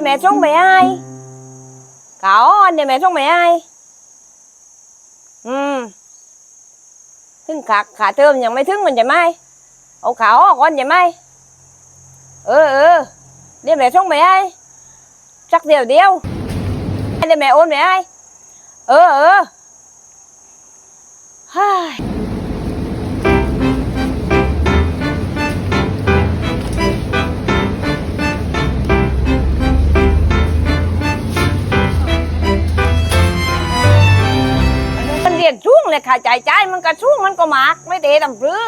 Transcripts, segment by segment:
mẹ xuống mẹ ai có anh để mẹ xuống mẹ ai ừ ถึงขาขาเติมยังไม่ถึงมันจะไหมเอาขาออกก่อนจะไหมเออเออเดี๋ยวแม่ส่งไปให้สักเดียวเดียวเดี๋ยวแม่โอนไปให้เออเออเฮ้ย เลยค่ะใจใจายมันก็ช่วงมันก็มากไม่เดดำปรือ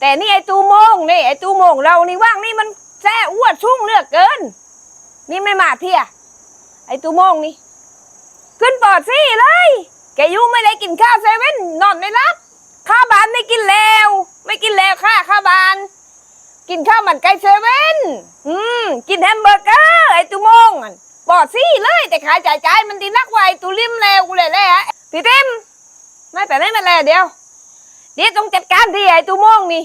แต่นี่ไอ้ตูโมงนี่ไอ้ตูโมงเรานี่ว่างนี่มันแซ่อ้วนช่วงเลือกเกิน นี่ไม่มาเพียไอ้ตูโมงนี่ ขึ้นปอดซี่เลย แกอยูไม่ได้กินข้าวเซเว่นนอนไม่รับข้าวบานไม่กินแล้ว ไม่กินแล้วค่ะข้าวบาน กินข้าวมันไก่เซเว่นอืม กินแฮมเบอร์เกอร์ไอ้ อะปอดซี่เลยแต่ขายจ่ายจ่ายมันดีนักไวตูริมแล้วกูเลยแหละพี่เต็มไม่แต่ไม่มาแล้วเดียวเดี๋ยวต้องจัดการที่ไอ้ตูโมงนี่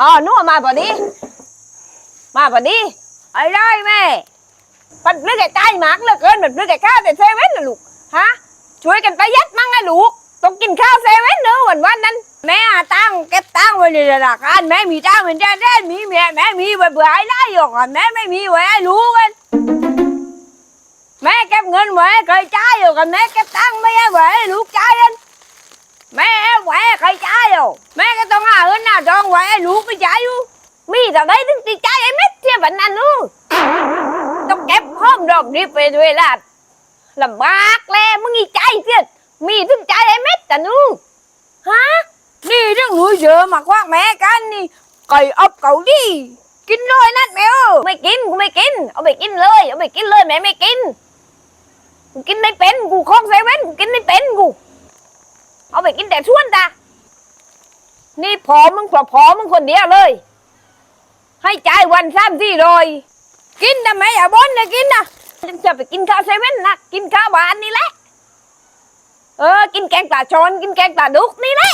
อ๋อนู่นมาพอดีมาพอดีไอ้ได้แม่ปันเรื่องไอ้ใจหมากเหลือเกินแบบเรื่องไอ้ข้าวแต่เซเว่นนะลูกฮะช่วยกันประหยัดมั่งไอ้ลูกต้องกินข้าวเซเว่นเนอะ นธนาคารแม่มีตังค์เหมือนกันแน่มีแม่แม่มีไว้เบื่อไอ้ได้หรอกอะแม่ไม่มีไว้ไอ้รู้กัน แม่เก็บเงินไว้เคยจ่ายอยู่กันแม่เก็บตังค์ไม่ให้ไว้ให้ลูกจ่ายกันแม่ไว้ใครจ่ายอยู่แม่ก็ต้องหาเงินหน้าทองไว้ให้ลูกไปจ่ายอยู่ มีแต่ได้ถึงตีจ่ายไอ้เม็ดเทียบแบบนั้นนู่ต้องเก็บห้อมดอกนี้ไปด้วยล่ะลำบากแลมึงอีใจเสียมีถึงใจายไอ้เม็ดแต่นู่ฮะ เรื่องหนูเยอะมากว่าแม่กันนี่ไก่อบเก่าดิกินเลยนั่นแมวไม่กินกูไม่กิน เอาไปกินเลยเอาไปกินเลยแม่ไม่กินกูกินไม่เป็นกูคล้องเซเว่นกูกินไม่เป็นกู เอาไปกินแต่ชวนตานี่พอมึงพอพอมึงคนเดียวเลย ให้จ่ายวันสามสี่ร้อยกินนะแม่อย่าบ่นนะกินนะจะไปกินข้าวเซเว่นนะกินข้าวบ้านนี่แหละเออ กินแกงปลาชอนกินแกงปลาดุกนี่แหละ